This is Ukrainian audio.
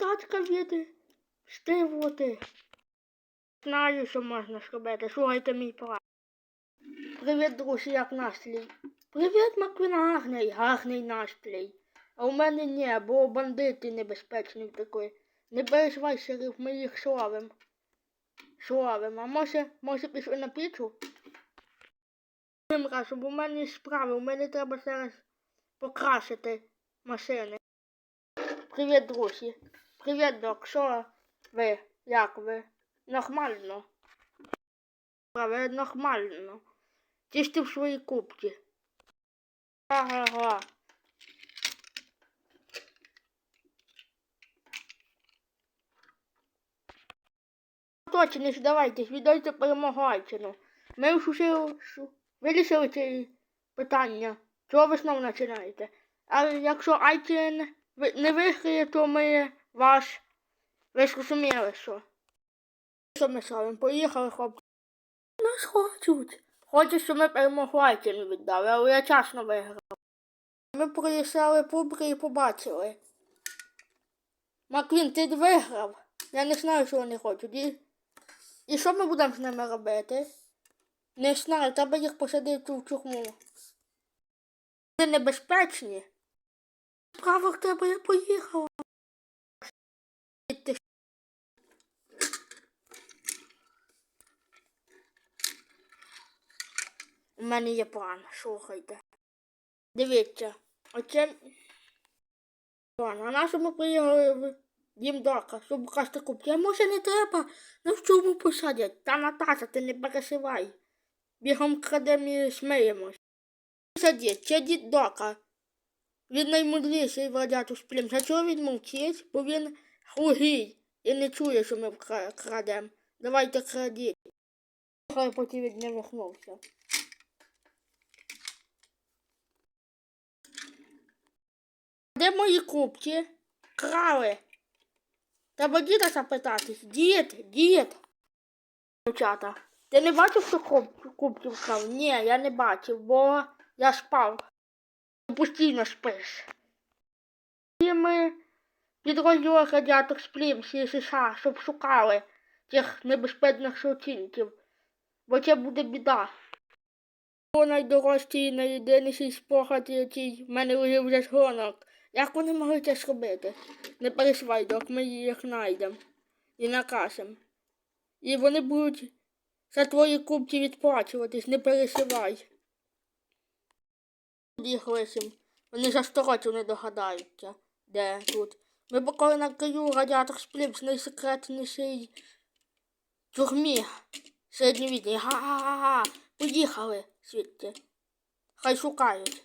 тачка від штивоти. Знаю, що можна зробити. Слухайте мій план. Привіт, друзі, як настрій? Привіт, Маквін, гарний, гарний настрій. А у мене ні, бо бандити небезпечні такі. Не переживай, шериф, ми їх славим. Славим. А може, може пішли на пічу? Тим разом, у мене справи, у мене треба зараз покрасити машини. Привіт, друзі. Привіт, док. Що ви? Як ви? Нормально. Ви нормально. Тіште в свої кубки. Ага. Точно, не здавайтесь, віддайте перемогу Айчину. Ми ж уже вирішили ці питання. Чого ви знову починаєте? А якщо Айчин не виграє, то ми ваш. Ви ж розуміли, що. Що ми славимо? Поїхали, хлопці. Нас хочуть. Хочуть, щоб ми перемогу Айчину віддали, але я чесно виграв. Ми приїжджали пубри і побачили. Маквін, ти виграв. Я не знаю, що вони хочуть. І, і що ми будемо з ними робити? Не знаю, треба їх посадити в тюрму. Вони небезпечні. Справа в тебе я поїхала. Ти У мене є план, слухайте. Дивіться, оце план. А нашому приїхали дім дока, щоб красти кубки. А може не треба, на в чому посадять. Та Наташа, ти не переживай. Бігом крадемо і сміємось. Садіть, це дід дока. Він наймудріший владяти сплім. За чого він мовчить? Бо він глухий і не чує, що ми крадемо. Давайте крадіть. Хай поки він не вернувся. Де мої кубки? Крали. Треба діда запитатись. Дід, дід. Дівчата, ти не бачив, що куб, кубків крав? Ні, я не бачив, бо я спав. Ти постійно спиш. І ми підрозділи радіатор сплім всі США, щоб шукали тих небезпечних шутінків. Бо це буде біда. Найдорожчий і найєдиніший спогад, який в мене вже вже згонок. Як вони могли це зробити? Не переживай, док, ми їх знайдемо і накажемо. І вони будуть за твої кубки відплачуватись, не переживай. Їх лисим. Вони за сто не догадаються, де тут. Ми поколи на краю радіатор сплів найсекретнішій тюрмі середньовічній. Га-га-га. Поїхали звідти. Хай шукають.